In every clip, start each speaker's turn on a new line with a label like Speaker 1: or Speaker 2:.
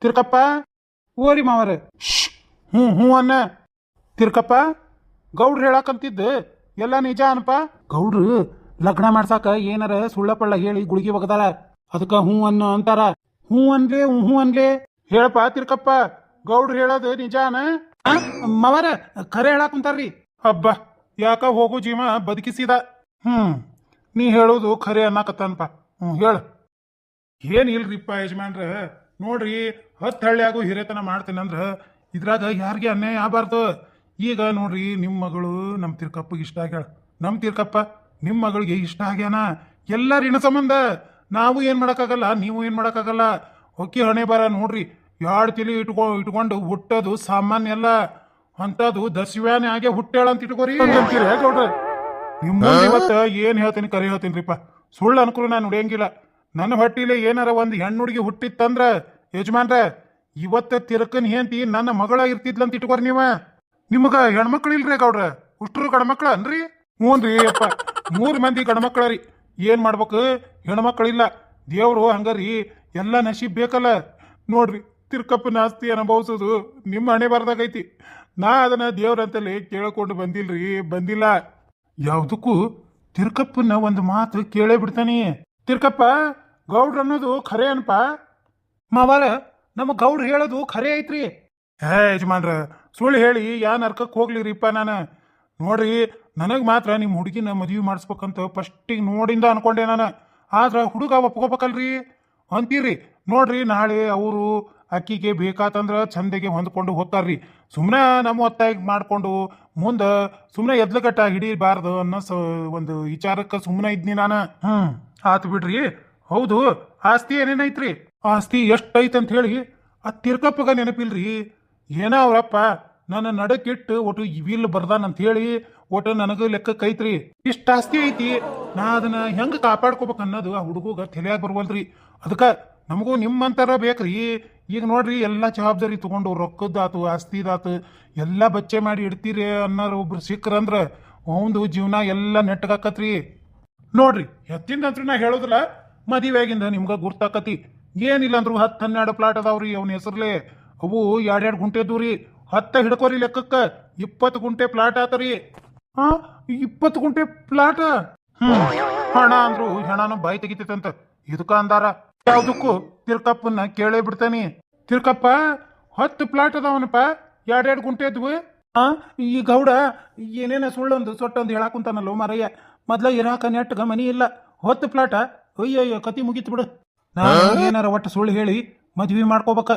Speaker 1: ತಿರ್ಕಪ್ಪ? ಓರಿ ಮಾವರ. ಹ್ಞೂ ಹ್ಞೂ ಅನ್ನ. ತಿರ್ಕಪ್ಪ, ಗೌಡ್ರು ಹೇಳಕಂತಿದ್ದು. ಎಲ್ಲ ನಿಜ ಅನ್ಪ? ಗೌಡ್ರು, ಲಗ್ನ ಮಾಡ್ಸಾಕ ಏನಾರ ಸುಳ್ಳ ಪಳ್ಳ ಹೇಳಿ ಗುಳಿಗೆ ಒಗದಾರ ಅದಕ್ಕ ಹ್ಞೂ ಅನ್ನ ಅಂತಾರ. ಹ್ಞೂ ಅನ್ಲೆ ಹ್ಞೂ ಅನ್ಲೆ. ಹೇಳಪ್ಪ ತಿರ್ಕಪ್ಪ, ಗೌಡ್ರು ಹೇಳೋದು ನಿಜಾನ? ಮಾವರ ಖರೆ ಹೇಳಕ್ ಕುಂತಾರ್ರಿ. ಹಬ್ಬ ಯಾಕ ಹೋಗು ಜೀವ ಬದುಕಿಸಿದ. ಹ್ಮ್ ನೀ ಹೇಳೋದು ಖರೆ ಅನ್ನಕತ್ತನ್ಪ. ಹ್ಞೂ, ಹೇಳ. ಏನಿಲ್ರಿಪ್ಪ ಯಜಮಾನ್ರ? ನೋಡ್ರಿ ಹತ್ತು ಹಳ್ಳಿಯಾಗೂ ಹಿರೇತನ ಮಾಡ್ತೇನಂದ್ರ ಇದ್ರಾಗ ಯಾರಿಗೆ ಅನ್ಯಾಯ ಆಗಬಾರ್ದು? ಈಗ ನೋಡ್ರಿ ನಿಮ್ಮ ಮಗಳು ನಮ್ಮ ತಿರ್ಕಪ್ಪಗೆ ಇಷ್ಟ ಆಗ್ಯಾಳ. ನಮ್ಮ ತಿರ್ಕಪ್ಪ ನಿಮ್ಮ ಮಗಳಿಗೆ ಇಷ್ಟ ಆಗ್ಯಾನ? ಎಲ್ಲ ಇಣ ಸಂಬಂಧ? ನಾವು ಏನು ಮಾಡೋಕ್ಕಾಗಲ್ಲ ನೀವು ಏನು ಮಾಡೋಕ್ಕಾಗಲ್ಲ. ಹೊಕ್ಕಿ ಹಣೆ ಬರ ನೋಡ್ರಿ ಎರಡು ತಿಳಿ ಇಟ್ಕೊ ಇಟ್ಕೊಂಡು ಹುಟ್ಟೋದು ಸಾಮಾನ್ಯ ಎಲ್ಲ ಅಂಥದ್ದು ದಸ್ವ್ಯಾನೆ ಆಗೇ ಹುಟ್ಟೇಳ ಅಂತ ಇಟ್ಕೋರಿ. ಅಂತೀರಿ ಗೌಡ್ರ ನಿಮ್ಮ ಇವತ್ತು ಏನು ಹೇಳ್ತೀನಿ ಕರೆ ಹೇಳ್ತೀನಿರಿಪ್ಪ ಸುಳ್ಳು ಅನುಕೂಲ ನಾನು ನುಡಿಯಂಗಿಲ್ಲ. ನನ್ನ ಹೊಟ್ಟಿಲೆ ಏನಾರ ಒಂದು ಹೆಣ್ಣು ಹುಡುಗಿ ಹುಟ್ಟಿತ್ತಂದ್ರ ಯಜಮಾನ್ರ, ಇವತ್ತ ತಿರ್ಕನ್ ಹೆಂತಿ ನನ್ನ ಮಗಳ ಇರ್ತಿದ್ಲಂತ ಇಟ್ಕೋರಿ ನೀವ. ನಿಮಗ ಹೆಣ್ಮಕ್ಳು ಇಲ್ರಿ ಗೌಡ್ರ? ಹುಷ್ಟ್ರು ಗಂಡ್ಮಕ್ಳ ಅನ್ರಿ? ಹ್ಞೂನ್ರಿ ಅಪ್ಪ. ಮೂರು ಮಂದಿ ಗಂಡ್ಮಕ್ಳ ರೀ. ಏನು ಮಾಡ್ಬೇಕು? ಹೆಣ್ಮಕ್ಳಿಲ್ಲ. ದೇವ್ರು ಹಂಗಾರಿ ಎಲ್ಲ ನಶೀಬ್ ಬೇಕಲ್ಲ. ನೋಡ್ರಿ ತಿರ್ಕಪ್ಪನ ಆಸ್ತಿ ಅನುಭವಿಸೋದು ನಿಮ್ಮ ಹಣೆ ಬರ್ದಾಗೈತಿ ನಾ ಅದನ್ನ ದೇವ್ರಂತಲ್ಲಿ ಕೇಳ್ಕೊಂಡು ಬಂದಿಲ್ರಿ, ಬಂದಿಲ್ಲ. ಯಾವುದಕ್ಕೂ ತಿರ್ಕಪ್ಪನ ಒಂದು ಮಾತು ಕೇಳೇ ಬಿಡ್ತಾನೆ. ತಿರ್ಕಪ್ಪ, ಗೌಡ್ರ ಅನ್ನೋದು ಖರೆ ಅನ್ಪ. ಮಾವಾರ, ನಮ್ಮ ಗೌಡ್ರು ಹೇಳೋದು ಖರೆ ಐತ್ರಿ. ಹೇ ಯಜಮಾನ್ರ, ಸುಳ್ಳು ಹೇಳಿ, ಯಾ ನರ್ಕಕ್ಕೆ ಹೋಗ್ಲಿರಿಪ್ಪ ನಾನು. ನೋಡ್ರಿ, ನನಗೆ ಮಾತ್ರ ನಿಮ್ಮ ಹುಡುಗಿನ ಮದುವೆ ಮಾಡಿಸ್ಬೇಕಂತ ಫಸ್ಟಿಗೆ ನೋಡಿಂದ ಅನ್ಕೊಂಡೆ ನಾನು. ಆದ್ರೆ ಹುಡುಗ ಒಪ್ಕೋಬೇಕಲ್ರಿ? ಅಂತೀರಿ. ನೋಡ್ರಿ, ನಾಳೆ ಅವರು ಅಕ್ಕಿಗೆ ಬೇಕಾತಂದ್ರೆ ಚಂದಗೆ ಹೊಂದ್ಕೊಂಡು ಹೋಗ್ತಾರ್ರಿ. ಸುಮ್ಮನೆ ನಮ್ಮ ಒತ್ತಾಯ ಮಾಡಿಕೊಂಡು ಮುಂದೆ ಸುಮ್ಮನೆ ಎದ್ಲಗಟ್ಟ ಹಿಡಿಬಾರ್ದು ಅನ್ನೋ ಸ ಒಂದು ವಿಚಾರಕ್ಕೆ ಸುಮ್ಮನೆ ಇದ್ನಿ ನಾನು. ಹ್ಞೂ ಆತು ಬಿಡ್ರಿ. ಹೌದು, ಆಸ್ತಿ ಏನೇನೈತ್ರಿ? ಆಸ್ತಿ ಎಷ್ಟೈತೆ ಅಂತ ಹೇಳಿ, ಆ ತಿರ್ಕಪ್ಪಗ ನೆನಪಿಲ್ರಿ. ಏನೋ ಅವರಪ್ಪ, ನನ್ನ ನಡಕ್ಕಿಟ್ಟು ಒಟ್ಟು ಇವಿಲ್ ಬರ್ದಾನಂತ ಹೇಳಿ ಒಟ್ಟು ನನಗೆ ಲೆಕ್ಕಕ್ಕೆ ಐತ್ರಿ ಇಷ್ಟ ಆಸ್ತಿ ಐತಿ, ನಾ ಅದನ್ನ ಹೆಂಗೆ ಕಾಪಾಡ್ಕೋಬೇಕು ಅನ್ನೋದು ಆ ಹುಡುಗ ತಲೆಯಾಗ ಬರ್ವಲ್ರಿ. ಅದಕ್ಕೆ ನಮಗೂ ನಿಮ್ಮಂತರ ಬೇಕ್ರಿ. ಈಗ ನೋಡ್ರಿ, ಎಲ್ಲ ಜವಾಬ್ದಾರಿ ತಗೊಂಡು ರೊಕ್ಕದ್ದಾತು ಆಸ್ತಿದಾತು ಎಲ್ಲ ಬಚ್ಚೆ ಮಾಡಿ ಇಡ್ತೀರಿ ಅನ್ನೋರು ಒಬ್ರು ಸಿಕ್ಕ್ರಂದ್ರ ಅವಂದು ಜೀವನ ಎಲ್ಲ ನೆಟ್ಟಗಾಕತ್ರಿ ನೋಡ್ರಿ ಎತ್ತಿಂದ ಅಂತ್ರು ನಾ ಹೇಳೋದಿಲ್ಲ, ಮದುವೆಯಾಗಿಂದ ನಿಮ್ಗೆ ಗುರ್ತಾಕತಿ. ಏನಿಲ್ಲ ಅಂದ್ರು ಹತ್ತು ಹನ್ನೆರಡು ಪ್ಲಾಟ್ ಅದಾವ್ರಿ, ಅವನ ಹೆಸರ್ಲೆ. ಅವು ಎರಡೆರಡು ಗುಂಟೆ ಇದ್ವು ರೀ. ಹತ್ತ ಹಿಡ್ಕೋರಿ ಲೆಕ್ಕಕ್ಕ. ಇಪ್ಪತ್ತು ಗುಂಟೆ ಪ್ಲಾಟ್ ಆತರಿ. ಹಾ ಇಪ್ಪತ್ತು ಗುಂಟೆ ಪ್ಲಾಟ್ ಹ್ಮ್. ಹಣ ಅಂದ್ರು ಹೆಣನು ಬಾಯಿ ತೆಗಿತೈತಂತ. ಇದಕ್ಕ ಅಂದಾರ. ಯಾವ್ದಕ್ಕೂ ತಿರ್ಕಪ್ಪನ್ನ ಕೇಳೇ ಬಿಡ್ತಾನಿ. ತಿರ್ಕಪ್ಪ, ಹತ್ತು ಪ್ಲಾಟ್ ಅದಾವನಪ್ಪ. ಎರಡೆರಡು ಗುಂಟೆ ಇದ್ವು. ಹಾ ಈ ಗೌಡ ಏನೇನ ಸುಳ್ಳೊಂದು ಸೊಟ್ಟೊಂದು ಹೇಳಾಕುಂತಾನಲ್ಲೋ ಮಾರಯ್ಯ. ಮೊದ್ಲ ಇರಾಕ ನೆಟ್ಗ ಮನಿ ಇಲ್ಲ. ಹೊತ್ತು ಪ್ಲಾಟ ಅಯ್ಯಯ್ಯೋ, ಕತಿ ಮುಗೀತು ಬಿಡು. ನಾನು ಏನಾರ ಒಟ್ಟು ಸುಳ್ಳು ಹೇಳಿ ಮದ್ವಿ ಮಾಡ್ಕೋಬೇಕ.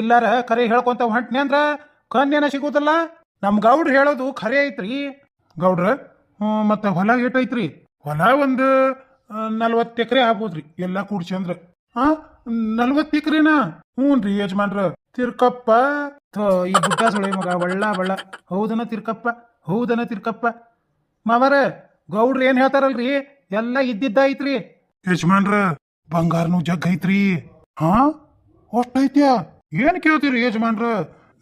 Speaker 1: ಇಲ್ಲಾರ ಕರೆ ಹೇಳ್ಕೊಂತ ಹೊಂಟ್ನಿ ಅಂದ್ರ ಕನ್ಯನ ಸಿಗೋದಲ್ಲ. ನಮ್ ಗೌಡ್ರು ಹೇಳೋದು ಖರೆ ಐತ್ರಿ. ಗೌಡ್ರ ಮತ್ತೆ ಹೊಲ ಏಟ್ ಐತ್ರಿ? ಹೊಲ ಒಂದು ನಲ್ವತ್ತು ಎಕರೆ ಆಗ್ಬೋದ್ರಿ ಎಲ್ಲ ಕೂಡ್ಸಿ ಅಂದ್ರ. ಆ ನಲ್ವತ್ತು ಎಕರೆನಾ? ಹ್ಞೂ ರೀ ಯಜಮಾನ್ರ. ತಿರ್ಕಪ್ಪ ಈ ಬುಡ್ಡ ಸುಳಿ ಮಗ ಒಳ್ಳ ಬಳ್ಳ ಹೌದನ ತಿರ್ಕಪ್ಪ ಹೌದನ ತಿರ್ಕಪ್ಪ. ಮಾವರ ಗೌಡ್ರು ಏನ್ ಹೇಳ್ತಾರಲ್ರಿ? ಎಲ್ಲ ಇದ್ದಿದ್ದ ಐತ್ರಿ. ಯಜಮಾನ್ರ ಬಂಗಾರನು ಜಗ್ ಹಾ? ಅಷ್ಟೈತ್ಯಾ? ಏನ್ ಕೇಳ್ತೀರಿ ಯಜಮಾನ್ರ?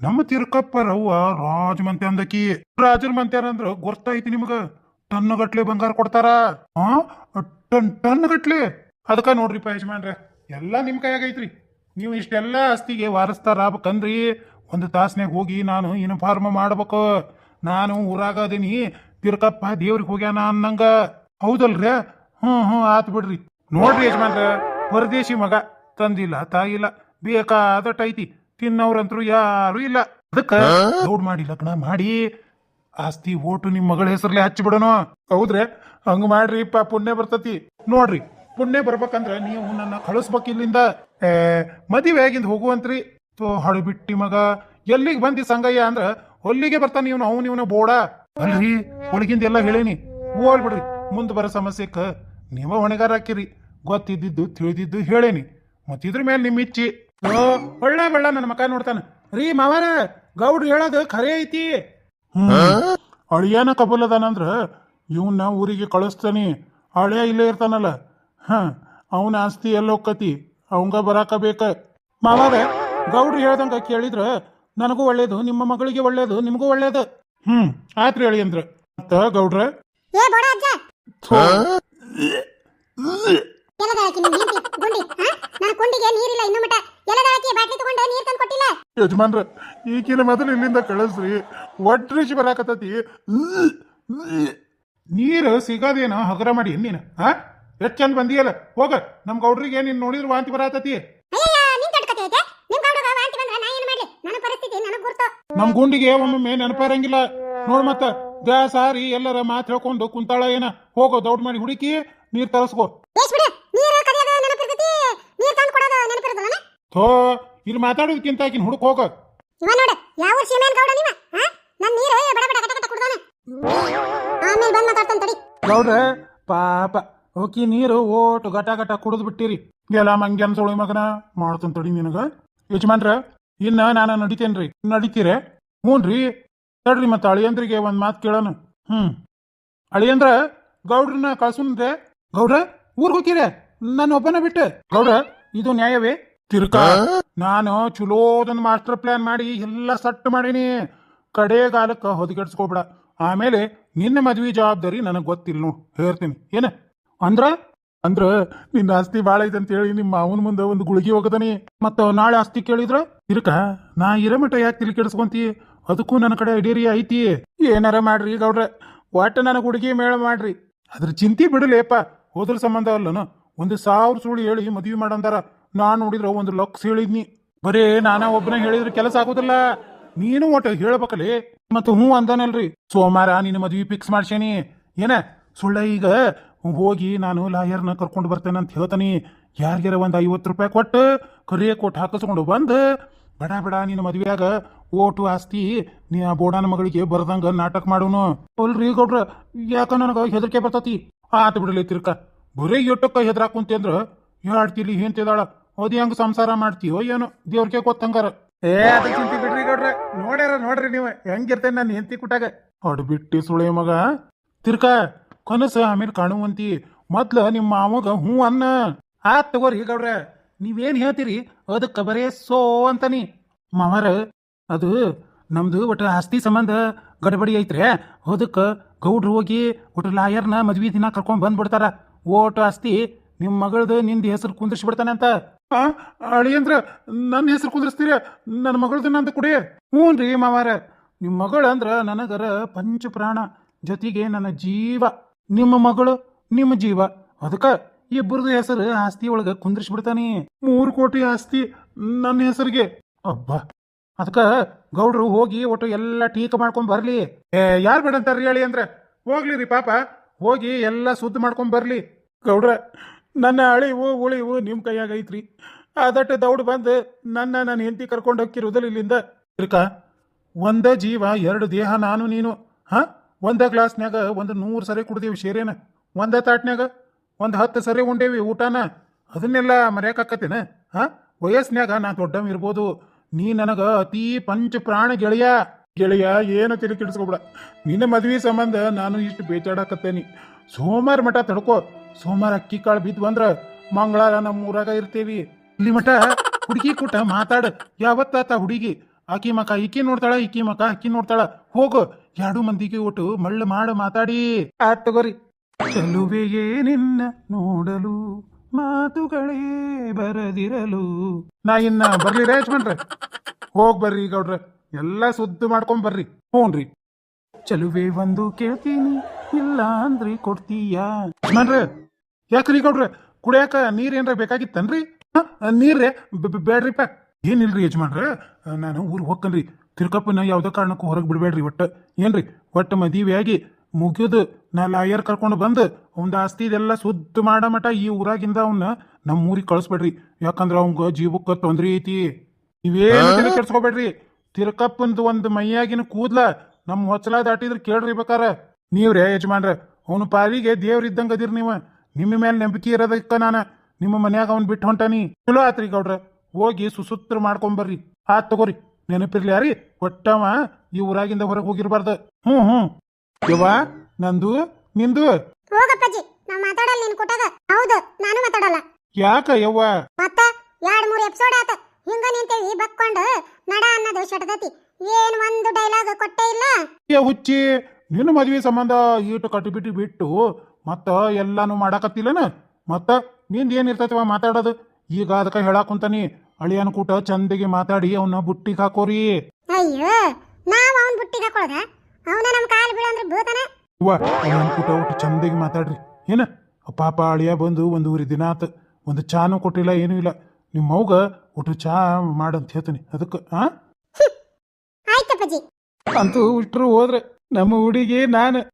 Speaker 1: ನಮ್ಮ ತಿರ್ಕಪ್ಪರವ್ವ ರಾಜ ಮಂತೆ ಅಂದಕಿ. ರಾಜರ ಮಂತ್ಯಾರ ಅಂದ್ರ ಗೊತ್ತೈತಿ ನಿಮಗ? ಟನ್ ಗಟ್ಲೆ ಬಂಗಾರ ಕೊಡ್ತಾರ. ಹಾ? ಟನ್ ಟನ್ ಗಟ್ಲೆ ಅದಕ್ಕ ನೋಡ್ರಿಪ್ಪ ಯಜಮಾನ್ರ, ಎಲ್ಲ ನಿಮ್ ಕೈಯಾಗೈತ್ರಿ ನೀವು ಇಷ್ಟೆಲ್ಲ ಆಸ್ತಿಗೆ ವಾರಸ್ತಾರ ಆಗ್ಬೇಕಂದ್ರಿ ಒಂದು ತಾಸ್ನ್ಯಾಗ ಹೋಗಿ ನಾನು ಇನ್ಫಾರ್ಮ್ ಮಾಡ್ಬೇಕು. ನಾನು ಊರಾಗ ಅದೀನಿ. ತಿರ್ಕಪ್ಪ ದೇವ್ರಿಗೆ ಹೋಗ್ಯಾನ ಅನ್ನಂಗ. ಹೌದಲ್ರಿ ಹ್ಞೂ ಹ್ಞೂ ಆತ್ ಬಿಡ್ರಿ. ನೋಡ್ರಿ ಯಜಮಾನ್ರ ಪರದೇಶಿ ಮಗ ತಂದಿಲ್ಲ ತಾಯಿಲ್ಲ ಬೇಕಾದ ಐತಿ ತಿನ್ನವ್ರಂತರು ಯಾರು ಇಲ್ಲ. ಅದಕ್ಕ ದೌಡ್ ಮಾಡಿ ಲಗ್ನ ಮಾಡಿ ಆಸ್ತಿ ಓಟು ನಿಮ್ ಮಗಳ ಹೆಸರ್ಲೆ ಹಚ್ಚಿಬಿಡೋಣ. ಹೌದ್ರೆ? ಹಂಗ ಮಾಡ್ರಿ ಪಾ ಪುಣ್ಯ ಬರ್ತತಿ. ನೋಡ್ರಿ ಪುಣ್ಯ ಬರ್ಬೇಕಂದ್ರ ನೀವು ನನ್ನ ಕಳಿಸ್ಬೇಕು ಇಲ್ಲಿಂದ. ಏ, ಮದುವೆ ಆಗಿಂದ ಹೋಗುವಂತ್ರಿ. ತೋ ಬಿಟ್ಟಿ ಮಗ ಎಲ್ಲಿಗೆ ಬಂದಿ ಸಂಗಯ್ಯ ಅಂದ್ರ ಹೊಲ್ಲಿಗೆ ಬರ್ತಾನೆ ಇವನು ಅವನು ಇವನ ಬೋಡ. ಅಲ್ರಿ ಒಳಗಿಂದ ಎಲ್ಲ ಹೇಳೇನಿ. ಹೋಗ್ಬಿಡ್ರಿ ಮುಂದೆ ಬರೋ ಸಮಸ್ಯೆಕ್ಕ ನೀವ ಹೊಣೆಗಾರ ಹಾಕಿರಿ. ಗೊತ್ತಿದ್ದಿದ್ದು ತಿಳಿದಿದ್ದು ಹೇಳೇನಿ. ಮತ್ತಿದ್ರ ಮೇಲೆ ನಿಮ್ಮ ಇಚ್ಚಿ ಓ ಒಳ್ಳೆ ಬಳ್ಳ ನನ್ನ ಮಕ ನೋಡ್ತಾನೆ. ರೀ ಮಾವರ ಗೌಡ್ರು ಹೇಳೋದು ಖರೆ ಐತಿ. ಅಳಿಯಾನ ಅಳಿಯನ ಕಬೂಲ್ ಅದಾನಂದ್ರ ಇವನ್ನ ಊರಿಗೆ ಕಳಿಸ್ತಾನೆ. ಅಳಿಯ ಇಲ್ಲೇ ಇರ್ತಾನಲ್ಲ. ಹ ಅವನ ಆಸ್ತಿ ಎಲ್ಲ ಹೋಗ್ಕತಿ? ಅವಂಗ ಬರಾಕ ಬೇಕ. ಮಾವಾರ ಗೌಡ್ರು ಹೇಳ್ದಂಗ ಕೇಳಿದ್ರ ನನಗೂ ಒಳ್ಳೇದು ನಿಮ್ಮ ಮಗಳಿಗೆ ಒಳ್ಳೇದು ನಿಮಗೂ ಒಳ್ಳೇದು. ಹ್ಮ್ ಆತ್ರಿ ಹೇಳಿ ಅಂದ್ರ ಮತ್ತ ಗೌಡ್ರ?
Speaker 2: ನಿನ್ ಹೆಂಡತಿ ಗುಂಡಿ ಹಾ ನನ್ನ ಕುಂಡಿಗೆ ನೀರಿಲ್ಲ ಇನ್ನು ಮಟ ಎಲ್ಲದಾಳಕಿ ಬಾಟ್ಲಿ ತಗೊಂಡು ನೀರ್ ತಂದು
Speaker 1: ಯಜಮಾನ್ರ ಈಗಿನ ಮೊದಲು ಇಲ್ಲಿಂದ ಕಳಿಸ್ರಿ. ಬರಾಕತ್ತತಿ ನೀರು ಸಿಗೋದೇನೋ ಹಗರ ಮಾಡಿ ನೀನು ಹಾ ಎಷ್ಟ್ ಚಂದ ಬಂದಿಯಲ್ಲ? ಹೋಗ ನಮ್ ಗೌಡ್ರಿಗೆ ನೀನ್ ನೋಡಿದ್ರು ವಾಂತಿ ಬರಾತತಿ.
Speaker 2: ನಮ್ ಗುಂಡಿಗೆ
Speaker 1: ಒಮ್ಮೊಮ್ಮೆ ನೆನಪಿರಂಗಿಲ್ಲ. ನೋಡ್ ಮತ್ತ ದ್ಯಾ ಸಾರಿ ಎಲ್ಲರ ಮಾತು ಹೇಳ್ಕೊಂಡು ಕುಂತಾಳ ಏನ? ಹೋಗೋ ದೌಡ್ ಮಾಡಿ ಹುಡುಕಿ ನೀರ್ ತರಸ್ಕೋ
Speaker 2: ಬೇಸ್ ಬಿಡು ನೀರು ಕದಿಯೋದು ನೆನಪಿರ್ತೈತಿ ನೀರ್ ತಂದು ಕೊಡೋದು ನೆನಪಿರ್ತದಲ್ಲ
Speaker 1: ಥೋ ಇಲ್ಲಿ ಮಾತಾಡೋದಕ್ಕಿಂತ ಆಕಿನ ಹುಡುಕ್ ಹೋಗ.
Speaker 2: ಇವ ನೋಡು ಯಾವ ಸೀಮೆನ್ ಗೌಡ ನೀವ ಹಾ ನನ್ ನೀರು ಬಡ ಬಡ ಗಟ ಗಟ ಕುಡ್ದಾನೆ? ಆಮೇಲೆ ಬಂದ್ ಮಾತಾಡ್ತಾನೆ ತಡಿ.
Speaker 1: ಗೌಡ್ರ ಪಾಪ ಓಕಿ ನೀರು ಓಟು ಗಟ ಗಟ ಕುಡಿದು ಬಿಟ್ಟಿರಿ. ಎಲ್ಲ ಮಂಗ್ಯನ್ ಸೋಳಿ ಮಗನ ಮಾಡ್ತನ್ ತಡಿ ನಿನಗ. ಯಜಮಾನ್ರ ಇನ್ನ ನಾನು ನಡಿತೇನ್ರಿ? ನಡಿತೀರ? ಹ್ಞೂನ್ರಿ ತಡ್ರಿ ಮತ್ತೆ ಅಳಿಯಂದ್ರಿಗೆ ಒಂದ್ ಮಾತು ಕೇಳೋಣ ಹ್ಮ್. ಅಳಿಯಂದ್ರ ಗೌಡ್ರನ್ನ ಕಳ್ಸುನ್ರೆ ಗೌಡ್ರ ಊರ್ ಹೋಗಿರೆ ನನ್ನ ಒಬ್ಬನ ಬಿಟ್ಟು. ಗೌಡ್ರ ಇದು ನ್ಯಾಯವೇ? ತಿರ್ಕ ನಾನು ಚಲೋದೊಂದು ಮಾಸ್ಟರ್ ಪ್ಲಾನ್ ಮಾಡಿ ಎಲ್ಲ ಸಟ್ ಮಾಡೀನಿ. ಕಡೆಗಾಲಕ್ಕೆ ಹೊದಗೆಡ್ಸ್ಕೊಬಿಡ. ಆಮೇಲೆ ನಿನ್ನ ಮದ್ವಿ ಜವಾಬ್ದಾರಿ ನನಗೆ ಗೊತ್ತಿಲ್ಲ ನೋಡು ಹೇಳ್ತೀನಿ. ಏನ? ಅಂದ್ರ? ಅಂದ್ರ ನಿನ್ನ ಆಸ್ತಿ ಭಾಳ ಐತೆ ಅಂತ ಹೇಳಿ ನಿಮ್ಮ ಮಾವನ ಮುಂದೆ ಒಂದು ಗುಳಿಗೆ ಹೋಗದನಿ. ಮತ್ತ ನಾಳೆ ಆಸ್ತಿ ಕೇಳಿದ್ರ? ತಿರ್ಕ ನಾ ಇರಮಟ ಯಾಕೆ ತಿಳಿ ಕೆಡಿಸ್ಕೊಂತಿ? ಅದಕ್ಕೂ ನನ್ನ ಕಡೆ ಐಡಿಯರಿ ಐತಿ. ಏನಾರ ಮಾಡ್ರಿ ಗೌಡ್ರ? ಒಟ್ಟ ನನಗೆ ಹುಡುಗಿ ಮೇಳ ಮಾಡ್ರಿ. ಅದ್ರ ಚಿಂತಿ ಬಿಡಲೇಪ. ಹೋದ್ರ ಸಂಬಂಧ ಅಲ್ಲನ? ಒಂದು ಸಾವಿರ ಸುಳಿ ಹೇಳಿ ಮದ್ವಿ ಮಾಡಂದಾರ. ನಾನ್ ನೋಡಿದ್ರೆ ಒಂದು ಲಕ್ಸ್ ಹೇಳಿದ್ನಿ. ಬರೇ, ನಾನ ಒಬ್ಬನ ಹೇಳಿದ್ರೆ ಕೆಲಸ ಆಗೋದಿಲ್ಲ. ನೀನು ಒಟ್ಟು ಹೇಳ್ಬೇಕಲ್ಲಿ ಮತ್ತು ಹ್ಞೂ ಅಂದಾನಲ್ರಿ. ಸೋಮವಾರ ನಿನ್ನ ಮದ್ವಿ ಫಿಕ್ಸ್ ಮಾಡ್ಸೇನಿ. ಏನ? ಸುಳ್ಳ ಈಗ. ಹೋಗಿ ನಾನು ಲಾಯರ್ನ ಕರ್ಕೊಂಡು ಬರ್ತೇನೆ ಅಂತ ಹೇಳ್ತಾನಿ. ಯಾರಿಗಾರ ಒಂದು ಐವತ್ತು ರೂಪಾಯಿ ಕೊಟ್ಟು ಕರಿಯ ಕೊಟ್ಟು ಹಾಕಿಸ್ಕೊಂಡು ಬಂದು. ಬಡ ಬಡ, ನಿನ್ನ ಮದ್ವೆಯಾಗ ಓಟು ಆಸ್ತಿ, ನೀ ಆ ಬೋಡಾನ ಮಗಳಿಗೆ ಬರ್ದಂಗ ನಾಟಕ ಮಾಡೋನು. ಅಲ್ರಿ ಗೌಡ್ರ, ಯಾಕ ನನಗೆ ಹೆದರಿಕೆ ಬರ್ತತಿ? ಆತ ಬಿಡಲಿ ತಿರ್ಕ. ಬರೀ ಎಟ್ಟಕ್ಕ ಹೆದ್ರಾಕುಂತಿ ಅಂದ್ರ ಏನ್ ಹೆಂತಿದಾಳ ಅದ್ ಹಂಗ ಸಂಸಾರ ಮಾಡ್ತೀಯೋ ಏನೋ ದೇವ್ರಿಗೆ ಗೊತ್ತಂಗಾರ ಏ ಅದ ಚಿಂತಿ ಬಿಡ್ರಿ ಗೌಡ್ರ. ನೋಡ್ಯಾರ ನೋಡ್ರಿ ನೀವು. ಹೆಂಗಿರ್ತೇನೆ ನಾನು ಹೆಂಡತಿ ಕುಟಾಗ? ಹೊಡ್ ಬಿಟ್ಟಿ ಸುಳೆ ಮಗ. ತಿರ್ಕ ಕನಸ ಆಮೇಲೆ ಕಾಣುವಂತಿ. ಮೊದ್ಲ ನಿಮ್ಮ ಮಾವಗ ಹ್ಞೂ ಅನ್ನ. ಆತ್ ತಗೋರಿ ಗೌಡ್ರ. ನೀವೇನ್ ಹೇಳ್ತೀರಿ? ಅದಕ್ಕೆ ಬರೇ ಸೋ ಅಂತನಿ. ಮಾವರ ಅದು ನಮ್ದು ಒಟ್ಟು ಆಸ್ತಿ ಸಂಬಂಧ ಗಡಬಡಿ ಐತ್ರೆ. ಅದಕ್ಕೆ ಗೌಡ್ರು ಹೋಗಿ ಒಟ್ಟು ಲಾಯರ್ನ ಮದ್ವಿ ದಿನ ಕರ್ಕೊಂಡು ಬಂದ್ಬಿಡ್ತಾರ. ಓಟು ಆಸ್ತಿ ನಿಮ್ಮ ಮಗಳದು ನಿಂದ ಹೆಸರು ಕುಂದಿರ್ಸಿ ಬಿಡ್ತಾನೆ ಅಂತ. ಅಳಿಯಂದ್ರ ನನ್ನ ಹೆಸರು ಕುಂದಿರ್ಸ್ತೀರ, ನನ್ನ ಮಗಳದು ನಂದು ಕುಡಿ. ಹ್ಞೂ ರೀ ಮಾವಾರ. ನಿಮ್ಮ ಮಗಳು ಅಂದ್ರ ನನಗರ ಪಂಚ ಪ್ರಾಣ ಜೊತೆಗೆ ನನ್ನ ಜೀವ. ನಿಮ್ಮ ಮಗಳು, ನಿಮ್ಮ ಜೀವ. ಅದಕ್ಕ ಇಬ್ಬರದು ಹೆಸರು ಆಸ್ತಿ ಒಳಗ ಕುಂದ್ರಿಸ್ಬಿಡ್ತಾನೆ ಮೂರು ಕೋಟಿ ಆಸ್ತಿ ನನ್ನ ಹೆಸರಿಗೆ. ಅಬ್ಬ. ಅದಕ್ಕ ಗೌಡ್ರು ಹೋಗಿ ಒಟ್ಟು ಎಲ್ಲ ಟೀಕ ಮಾಡ್ಕೊಂಡ್ ಬರ್ಲಿ. ಏ, ಯಾರು ಬೇಡ ಅಂತಾರ್ರಿ ಹೇಳಿ ಅಂದ್ರೆ? ಹೋಗ್ಲಿ ರೀ ಪಾಪ. ಹೋಗಿ ಎಲ್ಲ ಸುದ್ದಿ ಮಾಡ್ಕೊಂಡ್ ಬರ್ಲಿ. ಗೌಡ್ರ ನನ್ನ ಅಳಿವು ಉಳಿವು ನಿಮ್ಮ ಕೈಯಾಗ ಐತ್ರಿ. ಅದಟ್ಟು ದೌಡ್ ಬಂದು ನನ್ನ ನನ್ನ ಹೆಂಡತಿ ಕರ್ಕೊಂಡು ಹೋಗಿರೋದಲ್ಲ ಇಲ್ಲಿಂದ. ಇರ್ಕ ಒಂದ ಜೀವ, ಎರಡು ದೇಹ, ನಾನು, ನೀನು, ಹಾಂ? ಒಂದೇ ಗ್ಲಾಸ್ನ್ಯಾಗ ಒಂದು ನೂರು ಸರಿ ಕುಡ್ದೀವಿ ಶೇರೇನ? ಒಂದ ತಾಟ್ನ್ಯಾಗ ಒಂದು ಹತ್ತು ಸರಿ ಉಂಡೇವಿ ಊಟನ? ಅದನ್ನೆಲ್ಲ ಮರ್ಯಾಕತ್ತೇನ ಹಾಂ? ವಯಸ್ಸಿನಾಗ ನಾ ದೊಡ್ಡವ ಇರ್ಬೋದು. ನೀ ನನಗೆ ಅತಿ ಪಂಚ ಪ್ರಾಣ ಗೆಳೆಯ. ಗೆಳೆಯ, ಏನು ತಿಳಿ ಕೆಡಿಸ್ಕೊಬಿಡ ನಿನ್ನ ಮದ್ವಿ ಸಂಬಂಧ ನಾನು ಇಷ್ಟು ಬೇಚಾಡಕತ್ತೇನಿ ಸೋಮವಾರ ಮಠ ತಡ್ಕೋ. ಸೋಮವಾರ ಅಕ್ಕಿ ಕಾಳು ಬಿದ್ದು ಅಂದ್ರ ಮಂಗಳಾರ ನಮ್ಮ ಊರಾಗ ಇರ್ತೇವಿ. ಇಲ್ಲಿ ಮಠ ಹುಡುಗಿ ಕೂಟ ಮಾತಾಡ ಯಾವತ್ತಾತ ಹುಡುಗಿ? ಆಕಿ ಮಕ ಈಕಿ ನೋಡ್ತಾಳ ಈಕಿ ಮಕ ಅಕ್ಕಿ ನೋಡ್ತಾಳ. ಹೋಗು ಎರಡು ಮಂದಿಗೆ ಒಟ್ಟು ಮಳ್ಳು ಮಾಡ ಮಾತಾಡಿ. ಆತ್ ತಗೋರಿ. ಚೆಲುವೆಯೇ ನಿನ್ನ ನೋಡಲು ಮಾತುಗಳೇ ಬರದಿರಲು. ನಾ ಇನ್ನ ಬರ್ಲಿ ಯಜಮಾನ್ರೆ ಹೋಗ್ ಬರ್ರಿ ಗೌಡ್ರ. ಎಲ್ಲ ಸುದ್ದು ಮಾಡ್ಕೊಂಡ್ ಬರ್ರಿ. ಹ್ಞೂನ್ರಿ ಚೆಲುವೆ ಒಂದು ಕೇಳ್ತೀನಿ ಇಲ್ಲ ಅಂದ್ರಿ ಕೊಡ್ತೀಯಾ? ಯಜಮಾನ್ರೆ ಯಾಕ್ರಿ ಕೊಡ್ರಿ ಕುಡಿಯಾಕ ನೀರ್ ಏನ್ರ ಬೇಕಾಗಿತ್ತನ್ರಿ? ನೀರೇ ಬೇಡ್ರಿಪ್ಪ ಏನಿಲ್ರಿ ಯಜಮಾನ್ರ? ನಾನು ಊರು ಹೋಗ್ಕನ್ರಿ ತಿರ್ಕಪ್ಪನ ಯಾವುದೇ ಕಾರಣಕ್ಕೂ ಹೊರಗೆ ಬಿಡಬೇಡ್ರಿ ಒಟ್ಟ. ಏನ್ರಿ? ಒಟ್ಟು ಮದುವೆಯಾಗಿ ಮುಗಿದು ನಾ ಲಾಯರ್ ಕರ್ಕೊಂಡು ಬಂದು ಅವ್ನ ಆಸ್ತಿ ಇದೆಲ್ಲ ಸುದ್ದ ಮಾಡೋ ಮಟ ಈ ಊರಾಗಿಂದ ಅವನ್ನ ನಮ್ಮ ಊರಿಗೆ ಕಳಿಸ್ಬೇಡ್ರಿ. ಯಾಕಂದ್ರೆ ಅವಂಗ ಜೀವಕ್ಕೆ ತೊಂದ್ರೆ ಐತಿ. ನೀವೇನು ಕೆಡ್ಸ್ಕೋಬೇಡ್ರಿ ಕೆಡ್ಸ್ಕೊಬೇಡ್ರಿ ತಿರ್ಕಪ್ಪಂದು ಒಂದು ಮೈಯಾಗಿನ ಕೂದ್ಲ ನಮ್ಮ ಹೊಚ್ಚಲ ದಾಟಿದ್ರೆ ಕೇಳ್ರಿ ಬೇಕಾರ. ನೀವ್ರೆ ಯಜಮಾನ್ರ? ಅವನು ಪಾಲಿಗೆ ದೇವ್ರ ಇದ್ದಂಗದಿರಿ ನೀವು. ನಿಮ್ಮ ಮೇಲೆ ನಂಬಿಕೆ ಇರೋದಕ್ಕ ನಾನು? ನಿಮ್ಮ ಮನ್ಯಾಗ ಅವ್ನು ಬಿಟ್ಟು ಹೊಂಟಾನಿ ಚಲೋ ಆತ್ರಿ ಗೌಡ್ರ. ಹೋಗಿ ಸುಸೂತ್ರ ಮಾಡ್ಕೊಂಬರ್ರಿ ಆ ತಗೋರಿ. ನೆನಪಿರ್ಲಿ ಯಾರಿ? ಒಟ್ಟವ ಈ ಊರಾಗಿಂದ ಹೊರಗೆ ಹೋಗಿರ್ಬಾರ್ದು. ಹ್ಞೂ ಹ್ಞೂ ಯವ್ವ ನಂದು ನಿಂದು?
Speaker 2: ಹೋಗಪ್ಪಜ್ಜಿ ನಾ ಮಾತಾಡಲ್ಲ ನಿನ್ ಕೊಟ್ಟಾಗ. ಹೌದು ನಾನು ಮಾತಾಡಲ್ಲ.
Speaker 1: ಯಾಕ ಯವ್ವ?
Speaker 2: ಮತ್ತ ಎರಡ್ ಮೂರ್ ಎಪಿಸೋಡ್ ಆತ. ಹಿಂಗ ನಿಂತೇವಿ ಬಕ್ಕೊಂಡು ನಡ ಅನ್ನೋದು ಶಟದತಿ ಏನ್ ಒಂದು ಡೈಲಾಗ್ ಕೊಟ್ಟೇ ಇಲ್ಲ.
Speaker 1: ಏ ಹುಚ್ಚಿ ನಿನ್ನ ಮದ್ವೆ ಸಂಬಂಧ ಈಟು ಕಟ್ಟಿಬಿಟ್ಟು ಬಿಟ್ಟು ಮತ್ತ ಎಲ್ಲಾನು ಮಾಡಾಕತ್ತಿಲ್ಲನ? ಮತ್ತ ನಿಂದ ಏನಿರ್ತೈತವ ಮಾತಾಡೋದು? ಈಗ ಅದಕ್ಕೆ ಹೇಳಾಕ ಕುಂತಾನಿ ಅಳಿಯನ ಕೂಟ ಚಂದಿಗೆ ಮಾತಾಡಿ ಅವನ್ನ ಬುಟ್ಟಿಗೆ ಹಾಕೋರಿ.
Speaker 2: ಅಯ್ಯೋ ನಾವ್ ಅವನ್ ಬುಟ್ಟಿಗೆ ಹಾಕೊಳ್ಳೋದ ಅವನ ನಮ್ ಕಾಲ್ ಬೀಳಂದ್ರೆ ಬೀಳ್ತಾನ
Speaker 1: ಅವ್ವ ಅಳಿಯನ ಕೂಟ ಒಟ್ಟು ಚಂದಿಗೆ ಮಾತಾಡ್ರಿ. ಏನ? ಪಾಪ ಅಳಿಯ ಬಂದು ಒಂದೂವರೆ ದಿನ ಆತ. ಒಂದು ಚಾನು ಕೊಟ್ಟಿಲ್ಲ ಏನೂ ಇಲ್ಲ. ನಿಮ್ಮ ಮೌಗ ಒಟ್ಟು ಚಾ ಮಾಡಂತ ಹೇಳ್ತೀನಿ. ಅದಕ್ಕೆ ಆ?
Speaker 2: ಆಯ್ತಪ್ಪಜಿ.
Speaker 1: ಅಂತೂ ಇಟ್ರು ಹೋದ್ರೆ ನಮ್ಮ ಹುಡುಗಿ ನಾನು.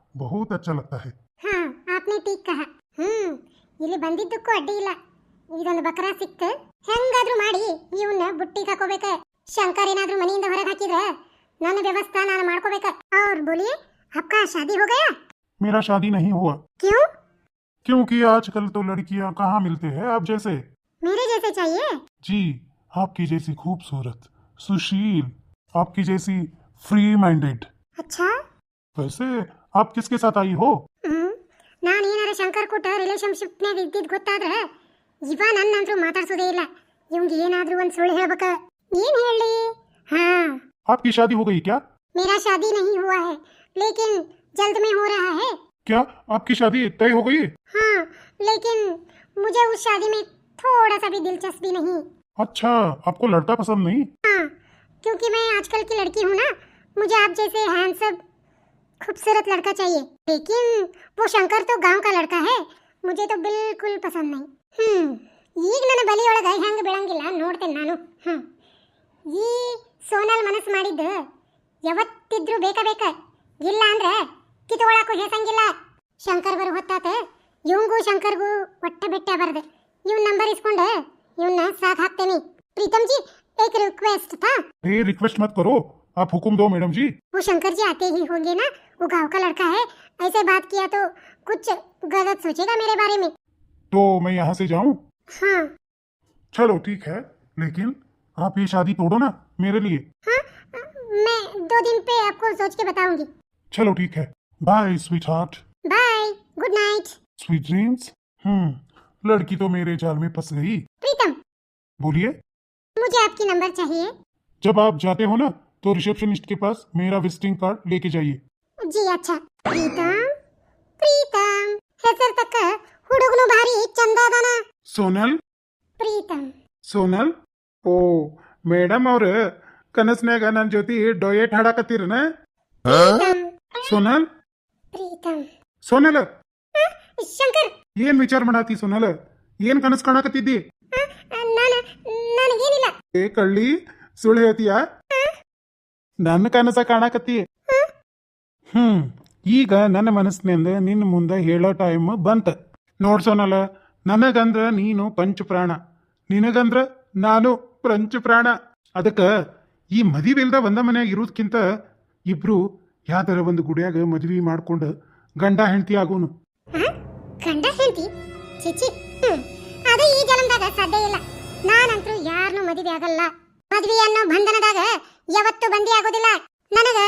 Speaker 1: बहुत अच्छा लगता है
Speaker 2: ಹಾ ಆಪ್ನೆ ಟೀಕ್ ಕಹ ಹ್ಮ್ ಇಲ್ಲಿ ಬಂದಿದ್ದಕ್ಕೂ ಅಡ್ಡಿ ಇಲ್ಲ ಇದೊಂದು ಬಕರ ಸಿಕ್ತು ಹೆಂಗಾದ್ರೂ ಮಾಡಿ ಇವನ್ನ ಬುಟ್ಟಿಗೆ ಹಾಕೋಬೇಕ ಶಂಕರ್ ಏನಾದ್ರೂ ಮನೆಯಿಂದ ಹೊರಗೆ ಹಾಕಿದ್ರ ನನ್ನ ವ್ಯವಸ್ಥೆ ನಾನು ಮಾಡ್ಕೋಬೇಕ ಅವ್ರ ಬೋಲಿಯೇ आपका शादी हो गया
Speaker 1: मेरा शादी नहीं हुआ
Speaker 2: क्यों
Speaker 1: क्योंकि आजकल तो लड़कियां कहाँ मिलते हैं आप जैसे
Speaker 2: मेरे जैसे चाहिए
Speaker 1: जी आपकी जैसी खूबसूरत सुशील आपकी जैसी फ्री माइंडेड
Speaker 2: अच्छा
Speaker 1: वैसे आप किसके साथ आई हो
Speaker 2: ಹ್ಮ್ ನಾನು ಏನಾರ ಶಂಕರ್ ಕೂಟ ರಿಲೇಶನ್ಶಿಪ್ನಾಗ ಇದ್ದಿದ್ ಗೊತ್ತಾದ್ರ ಇವ ನನ್ನಂತ್ರು ಮಾತಾಡ್ಸೋದೇ ಇಲ್ಲ ಇವಂಗ ಏನಾದ್ರೂ ಒಂದ್ ಸುಳ್ಳು ಹೇಳ್ಬೇಕ ಏನ್ ಹೇಳಿ ಹಾ
Speaker 1: आपकी शादी हो गई क्या
Speaker 2: मेरा शादी नहीं हुआ है लेकिन जल्द में हो रहा है
Speaker 1: क्या आपकी शादी तय हो गई
Speaker 2: हाँ लेकिन मुझे उस शादी में थोड़ा सा भी दिलचस्पी नहीं
Speaker 1: अच्छा आपको लड़का पसंद नहीं
Speaker 2: हाँ क्योंकि मैं आजकल की लड़की हूँ ना मुझे आप जैसे हैंडसम खूबसूरत लड़का चाहिए लेकिन वो शंकर तो गांव का लड़का है मुझे तो बिल्कुल पसंद नहीं ಹ್ಮ್ ಈಗ ನನ್ನ ಬಲಿಯೊಳಗೆ ಹೆಂಗೆ ಬೀಳಂಗಿಲ್ಲ ನೋಡ್ತೇನೆ ನಾನು ಹ್ಮ್ ಈ ಸೋನಲ್ ಮನಸ್ಸು ಮಾಡಿದ್ದು ಯಾವತ್ತಿದ್ರೂ ಬೇಕ ಬೇಕ ಇಲ್ಲ ಅಂದ್ರೆ ಕಿತ್ಕೊಳಕ್ಕೂ ಹೇಸಂಗಿಲ್ಲ ಶಂಕರ್ ಬರೋ ಹೊತ್ತಾತ ಇವಂಗೂ ಶಂಕರ್ಗೂ ಒಟ್ಟ ಬೆಟ್ಟ ಬರದೆ ಇವನ್ ನಂಬರ್ ಇಸ್ಕೊಂಡು ಇವನ್ನ ಸಾಕ್ ಹಾಕ್ತೇನೆ प्रीतम जी एक रिक्वेस्ट था
Speaker 1: ये रिक्वेस्ट मत करो आप हुक्म दो मैडम जी।
Speaker 2: वो शंकर जी आते ही होंगे ना वो गाँव का लड़का है ऐसे बात किया तो कुछ गलत सोचेगा मेरे बारे में।
Speaker 1: तो मैं यहाँ से जाऊँ?
Speaker 2: हाँ।
Speaker 1: चलो ठीक है लेकिन आप ये शादी तोड़ो ना मेरे लिए।
Speaker 2: हाँ मैं दो दिन पे आपको सोच के बताऊँगी।
Speaker 1: चलो ठीक है। Bye sweetheart
Speaker 2: bye good night
Speaker 1: sweet dreams हम्म लड़की तो मेरे जाल में फंस गई।
Speaker 2: प्रीतम
Speaker 1: बोलिए।
Speaker 2: मुझे आपकी नंबर चाहिए।
Speaker 1: जब आप जाते हो ना तो रिसेप्शनिस्ट के पास मेरा विजिटिंग कार्ड लेके जाइए
Speaker 2: जी अच्छा ಪ್ರೀತಮ್ ಪ್ರೀತಮ್ ಹೆಸರು ತಕ್ಕ ಹುಡುಗನು ಭಾರಿ ಚಂದ ಅದಾನ
Speaker 1: सोनल
Speaker 2: ಪ್ರೀತಮ್
Speaker 1: ಸೋನಲ್ ಓ ಮೇಡಮ್ ಅವ್ರ ಕನಸ್ನ್ಯಾಗ ನನ್ನ ಜೊತೆ ಡೊಯೆಟ್ ಹಾಡಾಕತ್ತೀರನ
Speaker 2: ಪ್ರೀತಮ್
Speaker 1: ಸೋನಲ್
Speaker 2: ಪ್ರೀತಮ್
Speaker 1: ಸೋನಲ್
Speaker 2: ಶಂಕರ್
Speaker 1: ಏನ್ ವಿಚಾರ ಮಾಡಾತಿ ಸೋನಲ್ ಏನ್ ಕನಸ್ ಕಾಣಕತ್ತಿದ್ದಿ
Speaker 2: ನಾನು ನನಗೇನಿಲ್ಲ
Speaker 1: ಏ ಕಳ್ಳಿ ಸುಳ್ಳು ಹೇಳ್ತೀಯ ನನ್ನ ಕನಸ ಕಾಣಕತ್ತಿ. ಹ್ಮ್, ಈಗ ನನ್ನ ಮನಸ್ಸಿನಿಂದ ನಿನ್ನ ಮುಂದೆ ಹೇಳೋ ಟೈಮ್ ಬಂತ. ನೋಡ್ಸೋನಲ್ಲ ನನಗಂದ್ರ ನೀನು ಪಂಚಪ್ರಾಣ ನಿನಗಂದ್ರ ನಾನು ಪಂಚಪ್ರಾಣ ಅದಕ್ಕೆ ಈ ಮದುವೆಲ್ದ ಒಂದ ಮನೆಯಾಗ ಇರೋದ್ಕಿಂತ ಇಬ್ರು ಯಾವ್ದಾರ ಒಂದು ಗುಡಿಯಾಗ ಮದ್ವಿ ಮಾಡ್ಕೊಂಡು ಗಂಡ ಹೆಂಡತಿ ಆಗೋನು?
Speaker 2: ಗಂಡ ಹೆಂಡತಿ? ಚಿಚಿ. ಅದು ಈ ಜನ್ಮದಾಗ ಸಾಧ್ಯ ಇಲ್ಲ. ನಾನಂತರೂ ಯಾರನ್ನೂ ಮದುವೆ ಆಗಲ್ಲ. ಅನ್ನೋ ಬಂಧನದಾಗ ಯಾವತ್ತೂ ಬಂದಿ ಆಗೋದಿಲ್ಲ. ನನಗ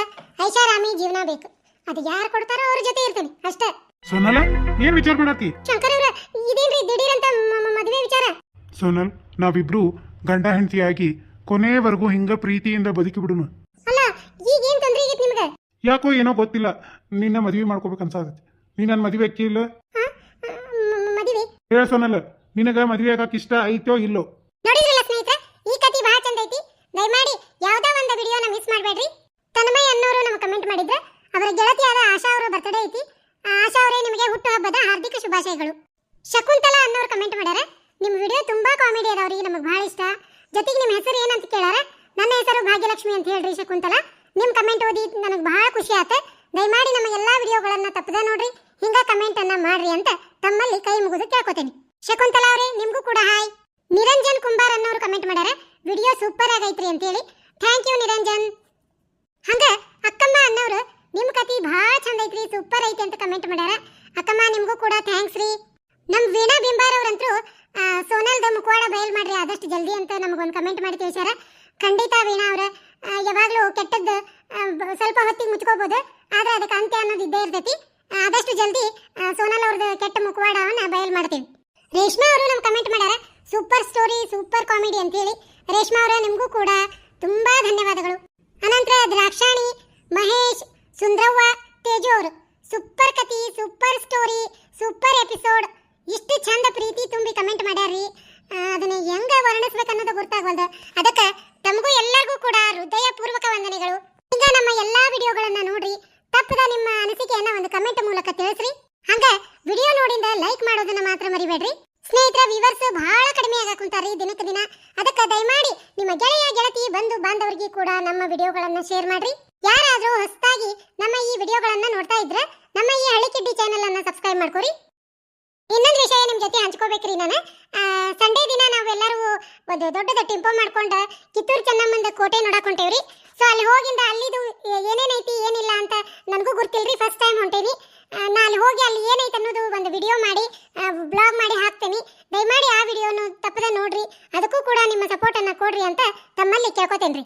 Speaker 2: ಐಷಾರಾಮಿ ಜೀವನ ಬೇಕು. ಅದು ಯಾರು ಕೊಡ್ತಾರೋ ಅವ್ರ ಜೊತೆ ಇರ್ತೀನಿ ಅಷ್ಟೇ.
Speaker 1: ಸೋನಲ್ ಏನ್ ವಿಚಾರ ಮಾಡತ್ತಿ?
Speaker 2: ಶಂಕರ್ ಅವ್ರ ಇದೇನ್ರಿ ದಿಢೀರಂತ ಮದುವೆ ವಿಚಾರ?
Speaker 1: ಸೋನಲ್ ನಾವಿಬ್ರು ಗಂಡ ಹೆಂಡತಿಯಾಗಿ ಕೊನೆವರೆಗೂ ಹಿಂಗ ಪ್ರೀತಿಯಿಂದ ಬದುಕಿ ಬಿಡೋಣ
Speaker 2: ಅಲ್ಲ ಈಗ ಏನ್ ತೊಂದ್ರೆ ಆಗೈತಿ ನಿಮ್ಗೆ?
Speaker 1: ಯಾಕೋ ಏನೋ ಗೊತ್ತಿಲ್ಲ ನಿನ್ನ ಮದುವೆ ಮಾಡ್ಕೋಬೇಕು ಅನ್ಸಾಗತ್ತೆ. ನೀ ನನ್ನ ಮದುವೆ ಅಕ್ಕಿ ಇಲ್ಲ
Speaker 2: ಹ? ಮ- ಮದುವೆ?
Speaker 1: ಹೇಳ ಸೋನಲ್ ನಿನಗ ಮದುವೆ ಆಗಕ್ಕೆ ಇಷ್ಟ ಐತೋ ಇಲ್ಲೋ?
Speaker 2: ನೋಡಿದ್ರಲ್ಲ ಸ್ನೇಹಿತರೆ ಈ ಕತಿ ಬಹಳ ಚಂದ ಐತಿ ದಯಮಾಡಿ ಯಾವ್ದೋ ಒಂದು ವಿಡಿಯೋನ ಮಿಸ್ ಮಾಡಬೇಡ್ರಿ ತನ್ಮಯ್ ಅನ್ನೋರು ನಮ್ಗೆ ಕಮೆಂಟ್ ಮಾಡಿದ್ರೆ ಅವರ ಗೆಳತಿಯಾದ ಆಶಾ ಅವರ ಬರ್ತಡೇ ಐತಿ. ಆಶಾ ಅವರೇ ನಿಮಗೆ ಹುಟ್ಟುಹಬ್ಬದ ಹಾರ್ದಿಕ ಶುಭಾಶಯಗಳು. ಶಕುಂತಲಾ ಅನ್ನೋರು ಕಮೆಂಟ್ ಮಾಡ್ಯಾರ. ನಿಮ್ಮ ವಿಡಿಯೋ ತುಂಬಾ ಕಾಮಿಡಿ ಅವರಿಗೆ ನಮಗೆ ಬಹಳ ಇಷ್ಟ. ಜೊತೆಗೆ ನಿಮ್ಮ ಹೆಸರು ಏನಂತ ಕೇಳಾರ? ನನ್ನ ಹೆಸರು ಭಾಗ್ಯಲಕ್ಷ್ಮಿ ಅಂತ ಹೇಳ್ರಿ ಶಕುಂತಲಾ. ನಿಮ್ಮ ಕಮೆಂಟ್ ಓದಿ ನನಗೆ ಬಹಳ ಖುಷಿ ಆತ. ದಯಮಾಡಿ ನಮ್ಮ ಎಲ್ಲಾ ವಿಡಿಯೋಗಳನ್ನ ತಪ್ಪದೆ ನೋಡ್ರಿ. ಹಿಂಗ ಕಮೆಂಟ್ ಅನ್ನ ಮಾಡ್ರಿ ಅಂತ ತಮ್ಮಲ್ಲಿ ಕೈ ಮುಗಿದು ಕೇಳ್ಕೊತೇನೆ. ಶಕುಂತಲಾ ಅವರೇ, ನಿಮ್ಗೂ ಕೂಡ ಹಾಯ್. ನಿರಂಜನ್ ಕುಂಬಾರ್ ಅನ್ನೋರು ಕಮೆಂಟ್ ಮಾಡ್ಯಾರ. ವಿಡಿಯೋ ಸೂಪರ್ ಆಗೈತ್ರಿ ಅಂತೇಳಿ. Thank you Niranjan. ಹಂಗ ಅಕ್ಕಮ್ಮ ಅನ್ನೋರು ನಿಮ್ಮ ಕತಿ ಭಾಳ ಚಂದ ಐತ್ರಿ ಸೂಪರ್ ಐತಿ ಅಂತ ಕಮೆಂಟ್ ಮಾಡ್ಯಾರ. ಅಕ್ಕಮ್ಮ ನಿಮಗೂ ಕೂಡ ಥ್ಯಾಂಕ್ಸ್ ರೀ. ನಮ್ಮ ವೀಣಾ ಬಿಂಬಾರ್ ಅವ್ರಂತ್ರು ಆ, ಸೋನಲ್ದ ಮುಖವಾಡ ಬಯಲ್ ಮಾಡ್ರಿ ಆದಷ್ಟು ಜಲ್ದಿ ಅಂತ ನಮಗೊಂದು ಕಮೆಂಟ್ ಮಾಡಿ ತಿಳಿಸ್ಯಾರ. ಖಂಡಿತ ವೀಣಾ ಅವ್ರ ಯಾವಾಗಲೂ ಕೆಟ್ಟದ್ದು ಸ್ವಲ್ಪ ಹೊತ್ತಿಗೆ ಮುಚ್ಕೋಬಹುದು ಆದ್ರೆ ಅದಕ್ಕೆ ಅಂತ್ಯ ಅನ್ನೋದು ಇದ್ದೇ ಇರ್ತೈತಿ. ಆದಷ್ಟು ಜಲ್ದಿ ಸೋನಲ್ ಅವ್ರದ್ದು ಕೆಟ್ಟ ಮುಖವಾಡವನ್ನ ಬಯಲ್ ಮಾಡ್ತೀವಿ. ರೇಷ್ಮಾ ಅವರು ನಮ್ಮ ಕಮೆಂಟ್ ಮಾಡ್ಯಾರ ಸೂಪರ್ ಸ್ಟೋರಿ ಸೂಪರ್ ಕಾಮಿಡಿ ಅಂತೇಳಿ ರೇಷ್ಮಾ ಅವರ ನಿಮಗೂ ಕೂಡ ತುಂಬಾ ಧನ್ಯವಾದಗಳು. ಅನಂತರ ದ್ರಾಕ್ಷಾಣಿ, ಮಹೇಶ್, ಸುಂದ್ರವ್ವ ತೇಜು ಅವರು ಸೂಪರ್ ಕತಿ ಸೂಪರ್ ಸ್ಟೋರಿ, ಸೂಪರ್ ಎಪಿಸೋಡ್. ಇಷ್ಟು ಚಂದ ಪ್ರೀತಿ ತುಂಬಿ ಕಮೆಂಟ್ ಮಾಡ್ಯಾರ್ರಿ. ಅದನ್ನು ಹೆಂಗ ವರ್ಣಿಸ್ಬೇಕು ಅನ್ನೋದು ಗೊತ್ತಾಗವಲ್ದು ಅದಕ್ಕೆ ತಮಗೂ ಎಲ್ಲರಿಗೂ ಕೂಡ ಹೃದಯ ಪೂರ್ವಕ ವಂದನೆಗಳು. ಈಗ ನಮ್ಮ ಎಲ್ಲಾ ವಿಡಿಯೋಗಳನ್ನು ನೋಡ್ರಿ. ತಪ್ಪದ ನಿಮ್ಮ ಅನಿಸಿಕೆಯನ್ನ ಒಂದು ಕಮೆಂಟ್ ಮೂಲಕ ತಿಳಿಸ್ರಿ. ಹಂಗ ವಿಡಿಯೋ ನೋಡಿಂದ ಲೈಕ್ ಮಾಡೋದನ್ನ ಮಾತ್ರ ಮರಿಬೇಡ್ರಿ. ಸ್ನೇಹಿತರ ವಿವರ್ಸ್ ಬಹಳ ಕಡಿಮೆ ಆಗ ರೀ ದಿನಕ್ಕೆ ದಿನ. ಅದಕ್ಕೆ ದಯಮಾಡಿ ನಿಮ್ಮ ಗೆಳೆಯ, ಗೆಳತಿ, ಬಂಧು, ಬಾಂಧವರಿಗೆ ಕೂಡ ನಮ್ಮ ವಿಡಿಯೋಗಳನ್ನ ಶೇರ್ ಮಾಡ್ರಿ. ಯಾರಾದರೂ ಹೊಸದಾಗಿ ನಮ್ಮ ಈ ವಿಡಿಯೋಗಳನ್ನ ನೋಡ್ತಾ ಇದ್ರೆ ನಮ್ಮ ಈ ಹಳಿಕಿಡ್ಡಿ ಚಾನೆಲ್ ಅನ್ನ ಸಬ್ಸ್ಕ್ರೈಬ್ ಮಾಡ್ಕೊರಿ. ಇನ್ನೊಂದು ವಿಷಯ ನಿಮ್ಮ ಜೊತೆ ಹಂಚ್ಕೋಬೇಕ್ರಿ ನಾನು. ಸಂಡೇ ದಿನ ನಾವೆಲ್ಲರೂ ಒಂದು ದೊಡ್ಡದ ಟೆಂಪೋ ಮಾಡ್ಕೊಂಡು ಕಿತ್ತೂರು ಚೆನ್ನಮ್ಮಂದ ಕೋಟೆ ನೋಡಕ್ ಸೊ ಅಲ್ಲಿ ಹೋಗಿಂದ ಅಲ್ಲಿದು ಏನೇನೈತಿ, ಏನಿಲ್ಲ ಅಂತ ನನಗೂ ಗೊತ್ತಿಲ್ರಿ ಫಸ್ಟ್ ಟೈಮ್ ಹೊಂಟೇನಿ. ಆ, ನಾ ಅಲ್ಲಿ ಹೋಗಿ ಅಲ್ಲಿ ಏನೈತೆ ಅನ್ನೋದು ಒಂದು ವಿಡಿಯೋ ಮಾಡಿ ಬ್ಲಾಗ್ ಮಾಡಿ ಹಾಕ್ತೇನೆ. ದಯಮಾಡಿ ಆ ವಿಡಿಯೋನು ತಪ್ಪದೆ ನೋಡ್ರಿ. ಅದಕ್ಕೂ ಕೂಡ ನಿಮ್ಮ ಸಪೋರ್ಟನ್ನು ಕೊಡ್ರಿ ಅಂತ ತಮ್ಮಲ್ಲಿ ಕೇಳ್ಕೊತೇನ್ರಿ.